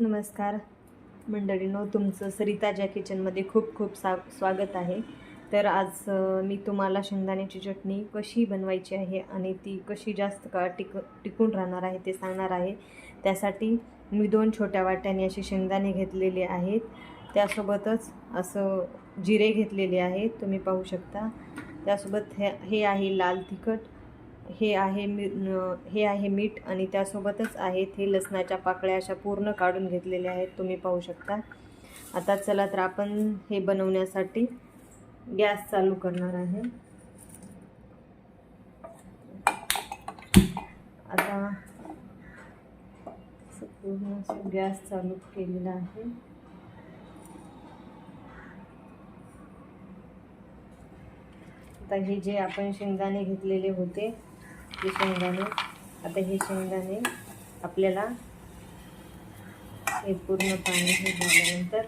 नमस्कार. मंडळीनो तुमचं सरिताच्या किचनमध्ये खूप खूप सा स्वागत आहे. तर आज मी तुम्हाला शेंगदाण्याची चटणी कशी बनवायची आहे आणि ती कशी जास्त काळ टिक टिकून राहणार आहे ते सांगणार आहे. त्यासाठी मी दोन छोट्या वाट्याने असे शेंगदाणे घेतलेले आहेत. त्यासोबतच असं जिरे घेतलेले आहेत. तुम्ही पाहू शकता. त्यासोबत हे हे आहे लाल तिखट. हे आहे मी हे आहे मीठ आणि त्यासोबतच आहेत हे लसणाच्या पाकळ्या अशा पूर्ण काढून घेतलेल्या आहेत. तुम्ही पाहू शकता. आता चला तर आपण हे बनवण्यासाठी गॅस चालू करणार आहे. आता पूर्ण असं गॅस चालू केलेला आहे. आता हे जे आपण शेंगदाणे घेतलेले होते हे शेंगदाणे. आता हे शेंगदाणे आपल्याला हे पूर्ण पाणी हे झाल्यानंतर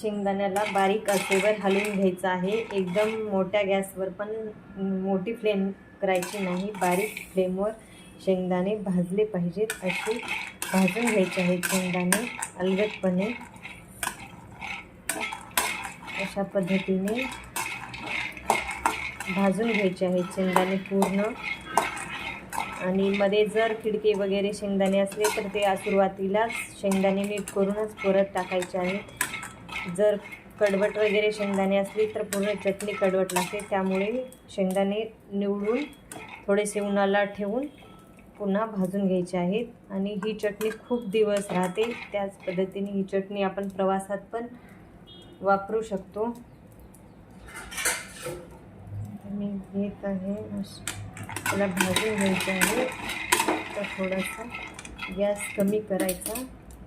शेंगदाण्याला बारीक असेवर हलवून घ्यायचं आहे. एकदम मोठ्या गॅसवर पण मोठी फ्लेम करायची नाही. बारीक फ्लेमवर शेंगदाणे भाजले पाहिजेत. असे भाजून घ्यायचे आहेत शेंगदाणे अलगदपणे. अशा पद्धतीने भाजून घ्यायचे आहेत शेंगदाणे पूर्ण. आणि मध्ये जर खिडके वगैरे शेंगदाणे असले तर ते सुरुवातीलाच शेंगदाणे मीठ करूनच परत टाकायचे आहेत. जर कडवट वगैरे शेंगदाणे असली तर पूर्ण चटणी कडवट लागते. त्यामुळे शेंगदाणे निवडून थोडेसे उन्हाला ठेवून पुन्हा भाजून घ्यायचे आहेत. आणि ही चटणी खूप दिवस राहते. त्याच पद्धतीने ही चटणी आपण प्रवासात पण वापरू शकतो. मी घेत आहे त्याला भाजून घ्यायचं आहे. तर थोडासा गॅस कमी करायचा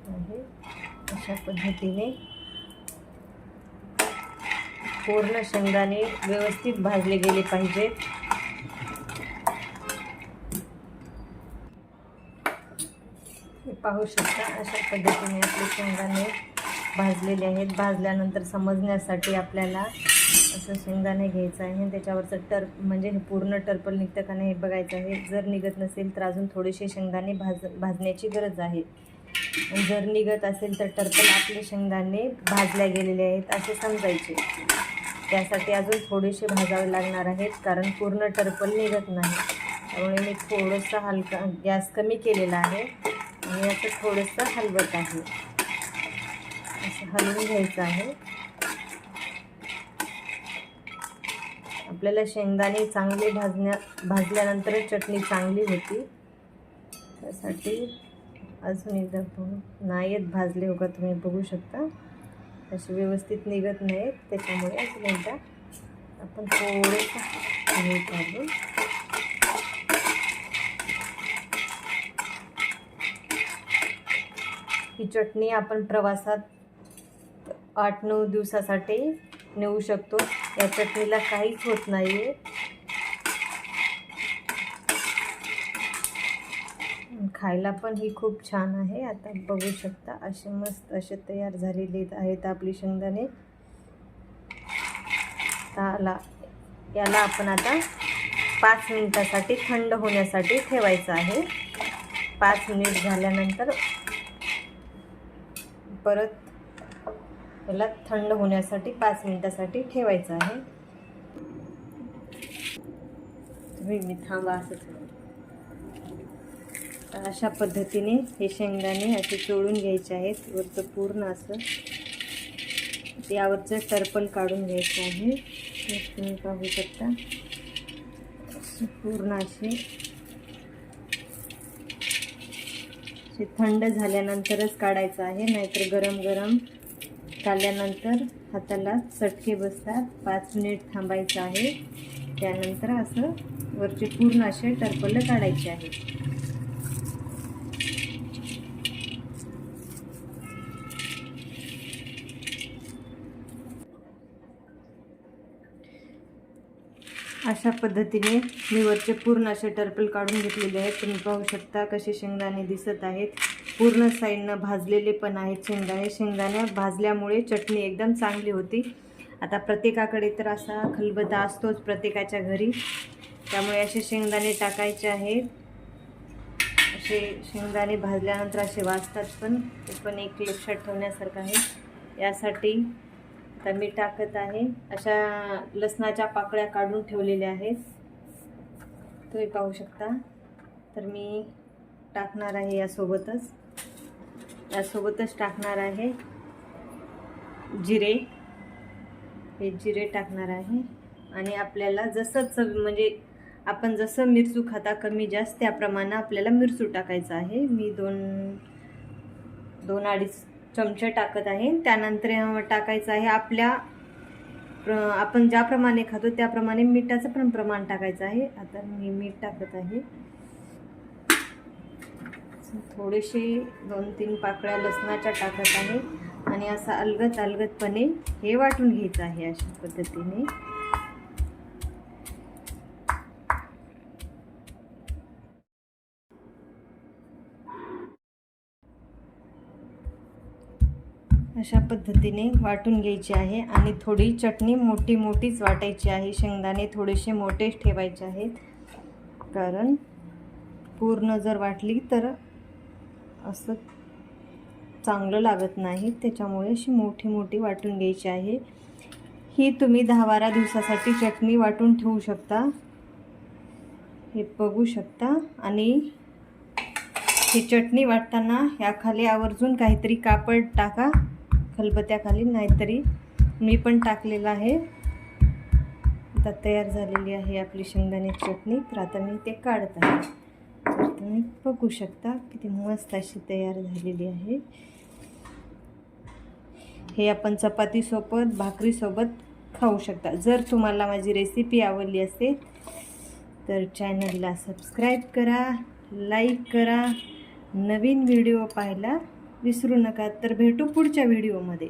आहे अशा पद्धतीने. पूर्ण शेंगदाणे व्यवस्थित भाजले गेले पाहिजेत. पाहू शकता अशा पद्धतीने आपले शेंगदाणे भाजलेले आहेत. भाजल्यानंतर समजण्यासाठी आपल्याला असं शेंगदाणे घ्यायचं आहे. आणि त्याच्यावरचं टर म्हणजे हे पूर्ण टर्पल निघतं का नाही हे बघायचं आहे. जर निघत नसेल तर अजून थोडेसे शेंगदाणे भाज भाजण्याची गरज आहे. जर निघत असेल तर टर्पल आपले शेंगदाणे भाजल्या गेलेले आहेत असे समजायचे. त्यासाठी अजून थोडेसे भाजावे लागणार आहेत कारण पूर्ण टर्पल निघत नाही. त्यामुळे मी थोडंसं हलका गॅस कमी केलेला आहे. आणि असं थोडंसं हलवत आहे. असं हलवून घ्यायचं आहे. आपल्याला शेंगदाणे चांगले भाजण्या भाजल्यानंतरच चटणी चांगली होती. त्यासाठी अजून एकदा बघू नाही आहेत भाजले हो तुम्ही बघू शकता. असे व्यवस्थित निघत नाहीत त्याच्यामुळे अजून एकदा आपण थोडंसं हे काढून ही चटणी आपण प्रवासात आठ नऊ दिवसासाठी नेऊ शकतो. या चटणीला काहीच होत नाही आहे खायला पण ही खूप छान आहे. आता बघू शकता असे मस्त असे तयार झालेले आहेत आपली शेंगदाणे. त्याला याला आपण आता पाच मिनिटासाठी थंड होण्यासाठी ठेवायचं आहे. पाच मिनिट झाल्यानंतर परत याला थंड होण्यासाठी पाच मिनिटासाठी ठेवायचं आहे. तुम्ही मी थांबा असं अशा पद्धतीने हे शेंगदाणे असे चोळून घ्यायचे आहेत. वरचं पूर्ण असं यावरचं टर्पण काढून घ्यायचं आहे. तुम्ही पाहू शकता. पूर्ण असे असे थंड झाल्यानंतरच काढायचं आहे. नाहीतर गरम गरम काढल्यानंतर हाताला चटके बसतात. पाच मिनिट थांबायचं आहे. त्यानंतर असं वरचे पूर्ण असे टरपलं काढायचे आहेत अशा पद्धतीने मी वरचे पूर्ण असे टर्पल काढून घेतलेले आहेत. तुम्ही पाहू शकता कसे शेंगदाणे दिसत आहेत. पूर्ण साईडनं भाजलेले पण आहेत शेंगदाणे शेंगदाणे भाजल्यामुळे चटणी एकदम चांगली होती. आता प्रत्येकाकडे तर असा खलबत्ता असतोच प्रत्येकाच्या घरी. त्यामुळे असे शेंगदाणे टाकायचे आहेत. असे शेंगदाणे भाजल्यानंतर असे वाजतात पण. ते पण एक लक्षात ठेवण्यासारखं आहे. यासाठी आता मी टाकत आहे. अशा लसणाच्या पाकळ्या काढून ठेवलेल्या आहेत. तुम्ही पाहू शकता. तर मी टाकणार आहे यासोबतच. यासोबतच टाकणार आहे जिरे. हे जिरे टाकणार आहे. आणि आपल्याला जसं चव म्हणजे आपण जसं मिरचू खाता कमी जास्त त्याप्रमाणे आपल्याला मिरचू टाकायचं आहे. मी दोन दोन अडीच चमचे टाकत आहे. त्यानंतर टाकायचं आहे आपल्या प्र आपण ज्याप्रमाणे खातो त्याप्रमाणे मिठाचं पण प्रमाण टाकायचं आहे. आता मी मीठ टाकत आहे. थोडेसे दोन तीन पाकळ्या लसणाच्या टाकत आहे. आणि असं अलगत अलगतपणे हे वाटून घ्यायचं आहे अशा पद्धतीने. अशा पद्धतीने वाटून घ्यायची आहे आणि थोडी चटणी मोठी मोठीच वाटायची आहे. शेंगदाणे थोडेसे मोठेच ठेवायचे आहेत. कारण पूर्ण जर वाटली तर असं चांगलं लागत नाही. त्याच्यामुळे अशी मोठी मोठी वाटून घ्यायची आहे. ही तुम्ही दहा बारा दिवसासाठी चटणी वाटून ठेवू शकता. हे बघू शकता. आणि ही चटणी वाटताना ह्याखाली आवर्जून काहीतरी कापड टाका. खलबत्याखाली नाहीतरी. मी पण टाकलेलं आहे. आता तयार झालेली आहे आपली शेंगदाण्याची चटणी. तर आता मी ते काढत आहे. तुम्ही बघू शकता किती मस्त अशी तयार झालेली आहे. हे आपण चपातीसोबत भाकरीसोबत खाऊ शकता. जर तुम्हाला माझी रेसिपी आवडली असेल तर चॅनलला सबस्क्राईब करा लाईक करा. नवीन व्हिडिओ पाहायला विसरू नका. तर भेटू पुढच्या व्हिडिओमध्ये